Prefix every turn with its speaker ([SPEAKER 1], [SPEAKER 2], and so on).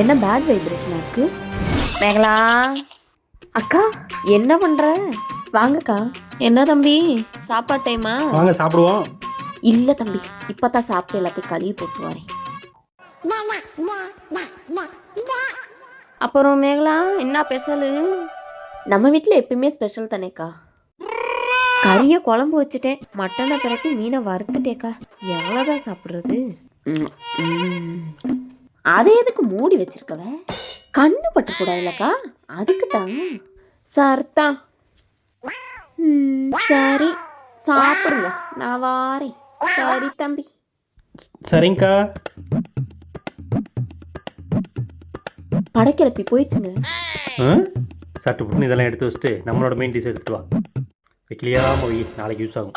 [SPEAKER 1] என்ன பேட் வைப்ரேஷனா இருக்கு? மேகலா. அக்கா என்ன பண்ற? வாங்கக்கா. என்ன தம்பி? சாப்பாடு டைமா
[SPEAKER 2] வாங்க சாப்பிடுவோம்.
[SPEAKER 1] இல்ல தம்பி இப்பதான் சாப்பிட்டு எல்லாத்தையும் கழுவி போட்டு வரேன். அப்புறம் மேகலா என்ன ஸ்பெஷலு நம்ம வீட்டில் எப்பயுமே ஸ்பெஷல் தானேக்கா. கறியை குழம்பு வச்சுட்டேன். மட்டனை பிரட்டி மீனை வறுத்துட்டேக்கா. எவ்வளோதான் சாப்பிட்றது. அதை எதுக்கு மூடி வச்சிருக்கவ? கண்ணு பட்டு கூடாதுலக்கா அதுக்கு தான் சார் தான் சரி. சாப்பிடுங்க. நான் வாரேன். சரி தம்பி.
[SPEAKER 2] சரிங்கக்கா.
[SPEAKER 1] படக்கிளப்பி போயிடுச்சுங்க.
[SPEAKER 2] சட்டு புட்டு இதெல்லாம் எடுத்து வச்சுட்டு நம்மளோட மெயின் டிஷ் எடுத்துட்டு வா. வைக்கலையா மொழி நாளைக்கு யூஸ் ஆகும்.